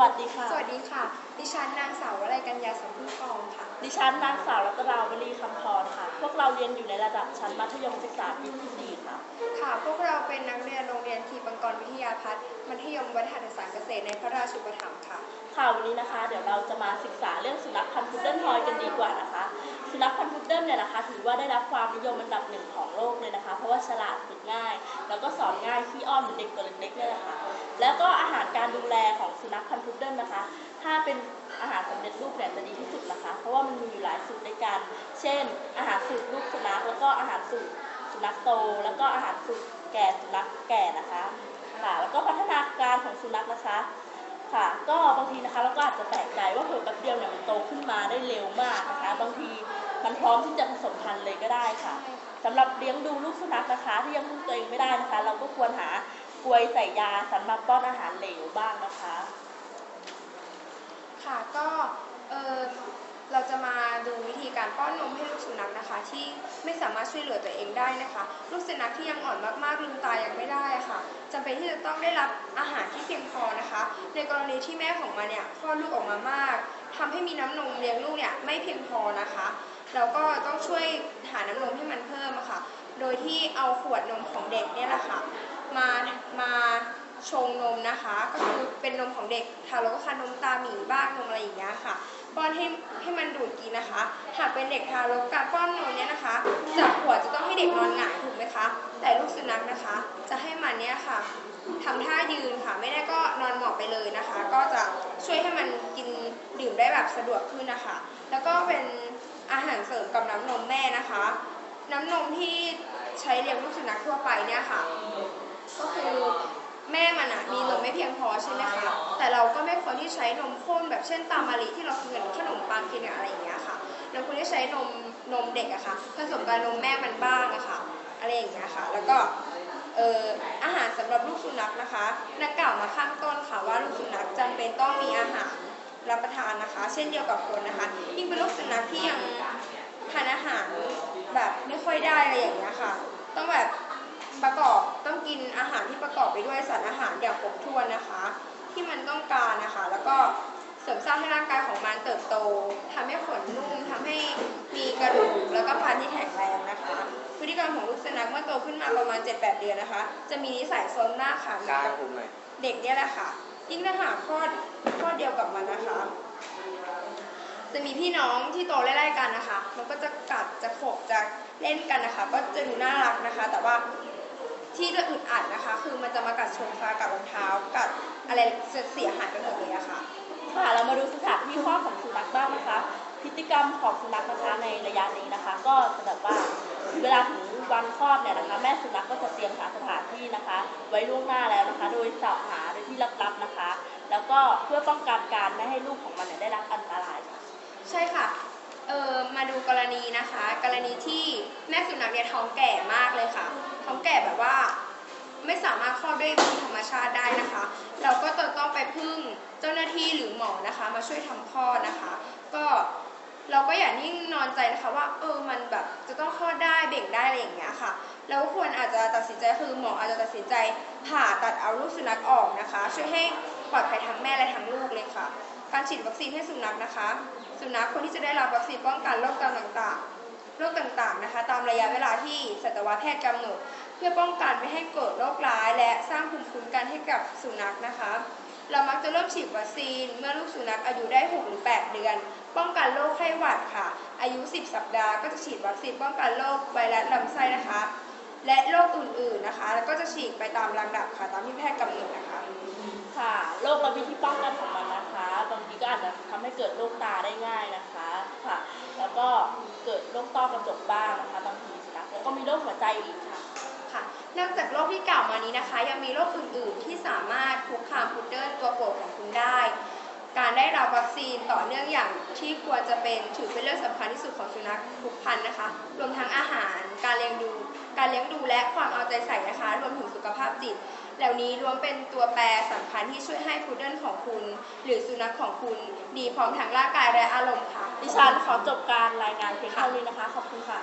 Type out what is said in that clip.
วัสดีค่ะ สวัสดีค่ะ ดิฉันนางสาววลัยกัญญาสมพึ่งกองค่ะ ดิฉันนางสาวรัตนาวลีคำพรค่ะ พวกเราเรียนอยู่ในระดับชั้นมัธยมศึกษาปีที่สี่ค่ะ ค่ะ พวกเราเป็นนักเรียนโรงเรียนทีปังกรวิทยาพัฒน์มัธยมวัฒนศาสตร์เกษตรในพระราชูปถัมภ์ค่ะ ค่ะวันนี้นะคะ เดี๋ยวเราจะมาศึกษาเรื่องสุนัขพันธุ์พุดเดิ้ลทอย กันดีกว่านะคะสุนัขพันธุ์พุดเดิ้ลเนี่ยนะคะถือว่าได้รับความนิยมอันดับหนึ่งของโลกเลยนะคะ เพราะว่าฉลาดฝึกง่าย แล้วก็สอนง่ายขี้อ้อนเหมือนเด็กตัวเล็กๆเนี่ยแหละค่ะแล้วก็อาหารการดูแลของสุนัขพันธุ์พุดเดิ้ลนะคะ ถ้าเป็นอาหารสำเร็จรูปเนี่ยจะดีที่สุดนะคะ เพราะว่ามันมีอยู่หลายสูตรด้วยกัน เช่น อาหารสูตรลูกสุนัขแล้วก็อาหารสูตรสุนัขโต แล้วก็อาหารสูตรแก่สุนัขแก่นะคะค่ะแล้วก็พัฒนาการของสุนัขนะคะ ค่ะ ก็บางทีนะคะเราก็อาจจะแปลกใจว่าเผื่อแป๊บเดียวเนี่ยมันโตขึ้นมาได้เร็วมากนะคะ บางทีมันพร้อมที่จะผสมพันธุ์เลยก็ได้ค่ะสำหรับเลี้ยงดูลูกสุนัขนะคะที่ยังพึ่งตัวเองไม่ได้นะคะ เราก็ควรหากลวยใส่ยาสำหรับป้อนอาหารเหลวบ้างนะคะ ค่ะก็เออเราจะมาดูวิธี การป้อนนมให้ลูกสุนัขนะคะ ที่ไม่สามารถช่วยเหลือตัวเองได้นะคะ ลูกสุนัขที่ยังอ่อนมากๆลืมตายังไม่ได้ะค่ะจำเป็นที่จะต้องได้รับอาหารที่เพียงพอนะคะ ในกรณีที่แม่ของมันเนี่ยคลอดลูกออกมามากทำให้มีน้ำนมเลี้ยงลูกเนี่ยไม่เพียงพอนะคะแล้วก็ต้องช่วยหาน้ำนมให้มันเพิ่มะค่ะ โดยที่เอาขวดนมของเด็กเนี่ยแหละค่ะมามาชงนมนะคะ ก็คือเป็นนมของเด็กทารกค่ะนมตาหมีบ้างนมอะไรอย่างเงี้ยค่ะ ป้อนให้ให้มันดูดกินนะคะ หากเป็นเด็กทารกการป้อนนมเนี่ยนะคะจากขวดจะต้องให้เด็กนอนหงายถูกไหมคะ แต่ลูกสุนัขนะคะ จะให้มันเนี่ยค่ะทำท่ายืนค่ะ ไม่ได้ก็นอนหมอบไปเลยนะคะ ก็จะช่วยให้มันกินดื่มได้แบบสะดวกขึ้นนะคะ แล้วก็เป็นอาหารเสริมกับน้ำนมแม่นะคะ น้ำนมที่ใช้เลี้ยงลูกสุนัขทั่วไปเนี่ยค่ะ ก็คือ แม่มันอะมีนมไม่เพียงพอใช่ไหมคะแต่เราก็ไม่ควรที่ใช้นมข้นแบบเช่นตามมะลิที่เรากินกับขนมปังกินกับอะไรอย่างเงี้ยค่ะเราควรที่ใช้นมนมเด็กอะค่ะผสมกับนมแม่มันบ้างอะค่ะอะไรอย่างเงี้ยค่ะ แล้วก็เอ่ออาหารสำหรับลูกสุนัขนะคะนักกล่าวมาข้างต้นค่ะว่าลูกสุนัขจำเป็นต้องมีอาหารรับประทานนะคะ เช่นเดียวกับคนนะคะยิ่งเป็นลูกสุนัขที่ยังทานอาหารแบบไม่ค่อยได้อะไรอย่างเงี้ยค่ะ ต้องแบบ ประกอบต้องกินอาหารที่ประกอบไปด้วยสารอาหารอย่างครบถ้วนนะคะ ที่มันต้องการนะคะ แล้วก็เสริมสร้างให้ร่างกายของมันเติบโตทำให้ขนนุ่มทำให้มีกระดูกแล้วก็ฟันที่แข็งแรงนะคะพฤติกรรมของลูกสุนัขเมื่อโตขึ้นมาประมาณ 7-8 เดือนนะคะ จะมีนิสัยซนหน้ากัน่อยเด็กเนี่ยแหละค่ะยิ่งถ้าหากคลอดคลอดเดียวกับมันนะคะ จะมีพี่น้องที่โตไล่ๆกันนะคะ มันก็จะกัดจะขบจะเล่นกันนะคะ ก็จะดูน่ารักนะคะ แต่ว่า ที่จะอึดอัดนะคะ คือมันจะมากัดโซฟากัดรองเท้ากัดอะไรเสียหายไปหมดเลยอะค่ะ ค่ะ เรามาดูสถานที่คลอดของสุนัขบ้างนะคะ พฤติกรรมของสุนัขนะคะในระยะนี้นะคะ ก็จะแบบว่าเวลาถึงวันคลอดเนี่ยนะคะ แม่สุนัขก็จะเตรียมหาสถานที่นะคะ ไว้ล่วงหน้าแล้วนะคะ โดยเสาะหาโดยที่ลับๆนะคะ แล้วก็เพื่อป้องกันการไม่ให้ลูกของมันเนี่ยได้รับอันตรายค่ะใช่ค่ะเออมาดูกรณีนะคะ กรณีที่ แม่สุนัขเนี่ยท้องแก่มากเลยค่ะ ท้องแก่แบบว่าไม่สามารถคลอดด้วยวิธีธรรมชาติได้นะคะ เราก็จะต้องไปพึ่งเจ้าหน้าที่หรือหมอนะคะ มาช่วยทำคลอดนะคะ ก็เราก็อย่านิ่งนอนใจนะคะว่าเออมันแบบจะต้องคลอดได้เบ่งได้อะไรอย่างเงี้ยค่ะเราก็ควรอาจจะตัดสินใจคือหมออาจจะตัดสินใจผ่าตัดเอาลูกสุนัขออกนะคะ ช่วยให้ปลอดภัยทั้งแม่และทั้งลูกเลยค่ะ การฉีดวัคซีนให้สุนัขนะคะ สุนัขคนที่จะได้รับวัคซีนป้องกันโรคต่างๆ โรคต่างๆนะคะ ตามระยะเวลาที่สัตวแพทย์กำหนด เพื่อป้องกันไม่ให้เกิดโรคร้าย และสร้างภูมิคุ้มกันให้กับสุนัขนะคะ เรามักจะเริ่มฉีดวัคซีน เมื่อลูกสุนัขอายุได้ 6 หรือ 8 เดือน ป้องกันโรคไข้หวัดค่ะ อายุ 10 สัปดาห์ก็จะฉีดวัคซีนป้องกันโรคไวรัสลำไส้นะคะ และโรคอื่นๆนะคะ แล้วก็จะฉีดไปตามลำดับค่ะ ตามที่แพทย์กำหนดนะคะ ค่ะ โรคและวิธีป้องกันของมันนะคะ บางทีก็อาจจะ เกิดโรคตาได้ง่ายนะคะค่ะ แล้วก็เกิดโรคต้อกระจกบ้างนะคะบางทีนะคะแล้วก็มีโรคหัวใจอีกค่ะค่ะนอกจากโรคที่กล่าวมานี้นะคะ ยังมีโรคอื่น ๆ ที่สามารถคุกคามพุดเดิ้ลตัวโปรดของคุณได้ การได้รับวัคซีนต่อเนื่องอย่างที่ควรจะเป็นถือเป็นเรื่องสำคัญที่สุดของสุนัขทุกพันธุ์นะคะ รวมทั้งอาหาร การเลี้ยงดู การเลี้ยงดูและความเอาใจใส่นะคะ รวมถึงสุขภาพจิต เหล่านี้รวมเป็นตัวแปรสำคัญที่ช่วยให้พุดเดิ้ลของคุณ หรือสุนัขของคุณ ดีพร้อมทั้งร่างกายและอารมณ์ค่ะ ดิฉันขอจบการรายงานเพียงเท่านี้นะคะ ขอบคุณค่ะ